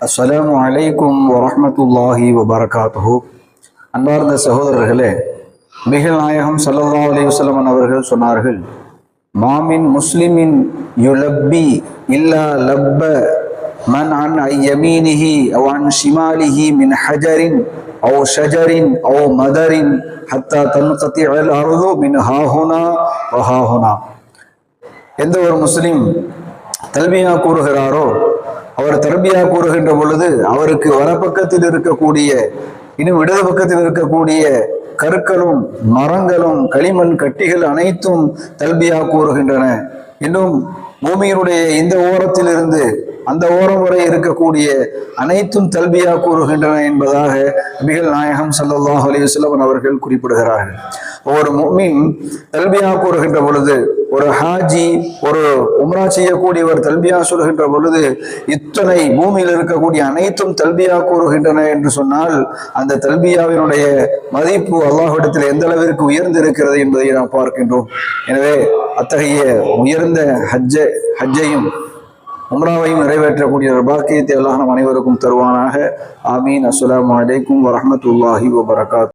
அஸ்ஸலாமு அலைக்கும் வரஹ்மத்துல்லாஹி வபரகாத்துஹு அன்பார்ந்த சகோதரர்களே மிகல் நாயகம் ஸல்லல்லாஹு அலைஹி வஸல்லம் அவர்கள் சொன்னார்கள் மாமின் முஸ்லிமின் யுலப்பி இல்லா லப்ப மன் அன் ஐயமீனிஹி அவ் அன் ஷிமாலிஹி மின் ஹஜரின் أو شجر أو مدر حتى تنقطع الأرض من ها هنا وها هنا எந்த ஒரு முஸ்லிம் தல்பியா கூறுகிறாரோ அவர் தர்பியா கூறுகின்ற பொழுது அவருக்கு வரப்பக்கத்தில் இருக்கக்கூடிய இன்னும் இடது பக்கத்தில் இருக்கக்கூடிய கற்களும் மரங்களும் களிமண் கட்டிகள் அனைத்தும் தல்பியா கூறுகின்றன. இன்னும் பூமியினுடைய இந்த ஓரத்திலிருந்து அந்த ஓரம் வரை இருக்கக்கூடிய அனைத்தும் தல்பியா கூறுகின்றன என்பதாக நபிகள் நாயகம் சல்லாஹ் அலிவசல்லவன் அவர்கள் குறிப்பிடுகிறார்கள். ஒரு முஃமின் தல்பியா கூறுகின்ற பொழுது ஒரு ஹாஜி ஒரு உம்ரா செய்யக்கூடியவர் தல்பியா சொல்கின்ற பொழுது இத்தனை பூமியில் இருக்கக்கூடிய அனைத்தும் தல்பியா கூறுகின்றன என்று சொன்னால் அந்த தல்பியாவினுடைய மதிப்பு அல்லாஹிடத்தில் எந்த அளவிற்கு உயர்ந்திருக்கிறது என்பதை நாம் பார்க்கின்றோம். எனவே அத்தகைய உயர்ந்த ஹஜ்ஜ ஹஜ்ஜையும் உம்ராவையும் நிறைவேற்றக்கூடிய ஒரு பாக்கியத்தை அல்லாஹ் நம் அனைவருக்கும் தருவானாக. ஆமீன். அஸ்லாம் வலைக்கும் வரமத்துல்லாஹி வபரகாத்.